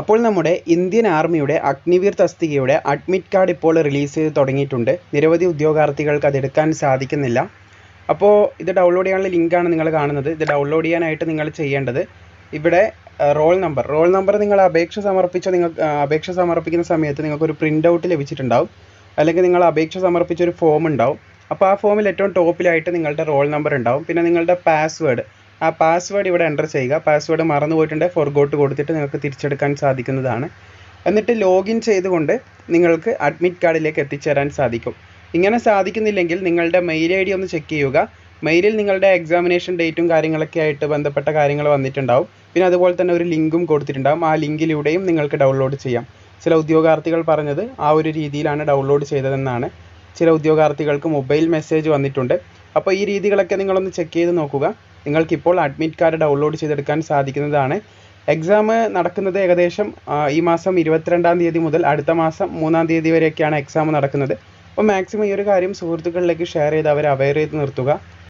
അപ്പോൾ നമ്മുടെ ഇന്ത്യൻ ആർമിയുടെ അഗ്നിവീർ തസ്തികയുടെ അഡ്മിറ്റ് കാർഡ് ഇപ്പോൾ റിലീസ് ചെയ്ത് തുടങ്ങിയിട്ടുണ്ട്. നിരവധി ഉദ്യോഗാർത്ഥികൾക്ക് അത് എടുക്കാൻ സാധിക്കുന്നില്ല. അപ്പോൾ ഇത് ഡൗൺലോഡ് ചെയ്യാനുള്ള ലിങ്കാണ് നിങ്ങൾ കാണുന്നത്. ഇത് ഡൗൺലോഡ് ചെയ്യാനായിട്ട് നിങ്ങൾ ചെയ്യേണ്ടത് ഇവിടെ റോൾ നമ്പർ റോൾ നമ്പർ നിങ്ങൾ അപേക്ഷ സമർപ്പിച്ച നിങ്ങൾ അപേക്ഷ സമർപ്പിക്കുന്ന സമയത്ത് നിങ്ങൾക്ക് ഒരു പ്രിന്റ് ഔട്ട് ലഭിച്ചിട്ടുണ്ടാവും. അല്ലെങ്കിൽ നിങ്ങൾ അപേക്ഷ സമർപ്പിച്ച ഒരു ഫോം ഉണ്ടാവും. അപ്പോൾ ആ ഫോമിൽ ഏറ്റവും ടോപ്പിലായിട്ട് നിങ്ങളുടെ റോൾ നമ്പർ ഉണ്ടാവും. പിന്നെ നിങ്ങളുടെ പാസ്വേഡ് ആ പാസ്വേഡ് ഇവിടെ എന്റർ ചെയ്യുക. പാസ്വേഡ് മറന്നു പോയിട്ടുണ്ടെങ്കിൽ ഫോർഗോട്ട് കൊടുത്തിട്ട് നിങ്ങൾക്ക് തിരിച്ചെടുക്കാൻ സാധിക്കുന്നതാണ്. എന്നിട്ട് ലോഗിൻ ചെയ്തുകൊണ്ട് നിങ്ങൾക്ക് അഡ്മിറ്റ് കാർഡിലേക്ക് എത്തിച്ചേരാൻ സാധിക്കും. ഇങ്ങനെ സാധിക്കുന്നില്ലെങ്കിൽ നിങ്ങളുടെ മെയിൽ ഐ ഡി ഒന്ന് ചെക്ക് ചെയ്യുക. മെയിലിൽ നിങ്ങളുടെ എക്സാമിനേഷൻ ഡേറ്റും കാര്യങ്ങളൊക്കെ ആയിട്ട് ബന്ധപ്പെട്ട കാര്യങ്ങൾ വന്നിട്ടുണ്ടാവും. പിന്നെ അതുപോലെ തന്നെ ഒരു ലിങ്കും കൊടുത്തിട്ടുണ്ടാവും. ആ ലിങ്കിലൂടെയും നിങ്ങൾക്ക് ഡൗൺലോഡ് ചെയ്യാം. ചില ഉദ്യോഗാർത്ഥികൾ പറഞ്ഞത് ആ ഒരു രീതിയിലാണ് ഡൗൺലോഡ് ചെയ്തതെന്നാണ്. ചില ഉദ്യോഗാർത്ഥികൾക്ക് മൊബൈൽ മെസ്സേജ് വന്നിട്ടുണ്ട്. അപ്പോൾ ഈ രീതികളൊക്കെ നിങ്ങളൊന്ന് ചെക്ക് ചെയ്ത് നോക്കുക. നിങ്ങൾക്കിപ്പോൾ അഡ്മിറ്റ് കാർഡ് ഡൗൺലോഡ് ചെയ്തെടുക്കാൻ സാധിക്കുന്നതാണ്. എക്സാം നടക്കുന്നത് ഏകദേശം ഈ മാസം ഇരുപത്തിരണ്ടാം തീയതി മുതൽ അടുത്ത മാസം മൂന്നാം തീയതി വരെയൊക്കെയാണ് എക്സാം നടക്കുന്നത്. അപ്പോൾ മാക്സിമം ഈ ഒരു കാര്യം സുഹൃത്തുക്കളിലേക്ക് ഷെയർ ചെയ്ത് അവരെ അവെയർ ചെയ്ത് നിർത്തുക.